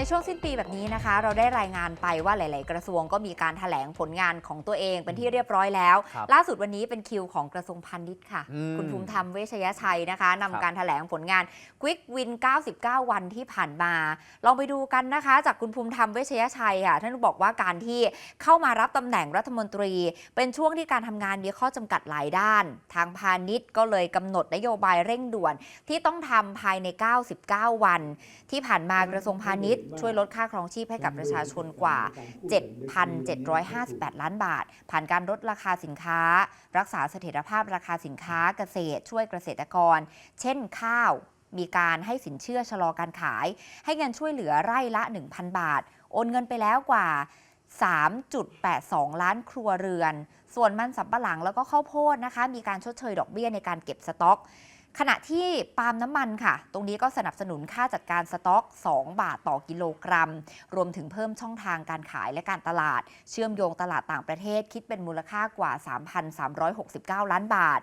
ในช่วงสิ้นปีแบบนี้นะคะ เราได้รายงานไปว่าหลาย ๆ กระทรวงก็มีการถแถลงผลงานของตัวเองเป็นที่เรียบร้อยแล้ว ครับล่าสุดวันนี้เป็นคิวของกระทรวงพาณิชย์ค่ะ อืมคุณภูมิธรรมเวชยชัยนะคะนำครับการถแถลงผลงาน Quick Win 99 วันที่ผ่านมา ลองไปดูกันนะคะ จากคุณภูมิธรรมเวชยชัยค่ะท่านบอกว่าการที่เข้ามารับตำแหน่งรัฐมนตรี เป็นช่วงที่การทำงานมีข้อจำกัดหลายด้าน ทางพาณิชย์ก็เลยกำหนดนโยบายเร่งด่วน ที่ต้องทำภายใน 99 วัน ที่ผ่านมากระทรวงพาณิชย์ช่วยลดค่าครองชีพให้กับประชาชนกว่า 7,758 ล้านบาท ผ่านการลดราคาสินค้า รักษาเสถียรภาพราคาสินค้าเกษตร ช่วยเกษตรกร เช่นข้าวมีการให้สินเชื่อชะลอการขาย ให้เงินช่วยเหลือไร่ละ 1,000 บาท โอนเงินไปแล้วกว่า 3.82 ล้านครัวเรือน ส่วนมันสำปะหลังแล้วก็ข้าวโพดนะคะ มีการชดเชยดอกเบี้ยในการเก็บสต็อก ขณะที่ปาล์มน้ำมันค่ะ ตรงนี้ก็สนับสนุนค่าจัดการสต็อก 2 บาทต่อกิโลกรัม รวมถึงเพิ่มช่องทางการขายและการตลาด เชื่อมโยงตลาดต่างประเทศคิดเป็นมูลค่ากว่า 3,369 ล้านบาท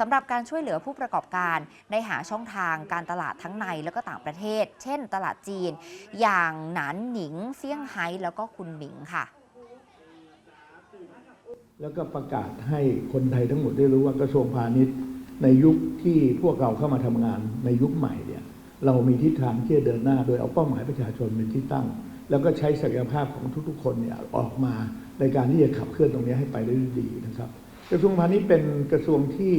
สำหรับการช่วยเหลือผู้ประกอบการในหาช่องทางการตลาดทั้งในและก็ต่างประเทศ เช่น ตลาดจีน อย่างหนานหนิงเซี่ยงไฮ้แล้วก็คุนหมิงค่ะแล้วก็ประกาศให้คนไทยทั้งหมดได้รู้ว่ากระทรวงพาณิชย์ ในยุคที่พวกเราเข้ามาทำงานในยุคใหม่เนี่ยเรามีทิศทางที่จะเดินหน้า โดยเอาเป้าหมายประชาชนเป็นที่ตั้ง แล้วก็ใช้ศักยภาพของทุกๆ คนเนี่ยออกมาในการที่จะขับเคลื่อนตรงนี้ให้ไปได้ดีนะครับกระทรวงพาณิชย์เป็นกระทรวงที่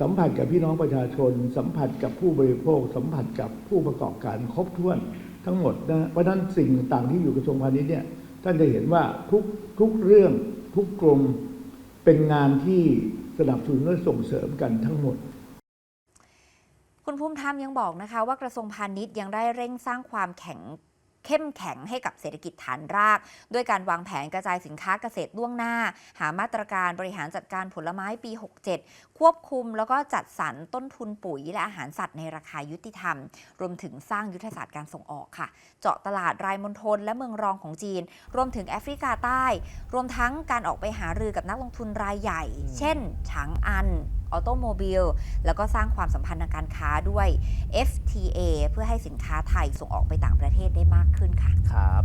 สัมผัสกับพี่น้องประชาชน สัมผัสกับผู้บริโภค สัมผัสกับผู้ประกอบการครบถ้วนทั้งหมดนะเพราะนั้นสิ่งต่างที่อยู่กระทรวงพาณิชย์เนี่ยท่านจะเห็นว่าทุกทุกเรื่องทุกกรมเป็นงานที่ สนับสนุนและส่งเสริมกันทั้งหมดคุณภูมิธรรมยังบอกนะคะว่ากระทรวงพาณิชย์ยังได้เร่งสร้างความแข็ง เข้มแข็งให้กับเศรษฐกิจฐานราก ด้วยการวางแผนกระจายสินค้าเกษตรล่วงหน้า หามาตรการบริหารจัดการผลไม้ปี 67 ควบคุมแล้วก็จัดสรรต้นทุนปุ๋ยและอาหารสัตว์ในราคายุติธรรม รวมถึงสร้างยุทธศาสตร์การส่งออกค่ะ เจาะตลาดรายมณฑลและเมืองรองของจีน รวมถึงแอฟริกาใต้ รวมทั้งการออกไปหารือกับนักลงทุนรายใหญ่ เช่นฉางอัน ออโตโมบิลแล้วก็สร้างความสัมพันธ์ทางการค้าด้วย FTA เพื่อให้สินค้าไทยส่งออกไปต่างประเทศได้มากขึ้นค่ะ ครับ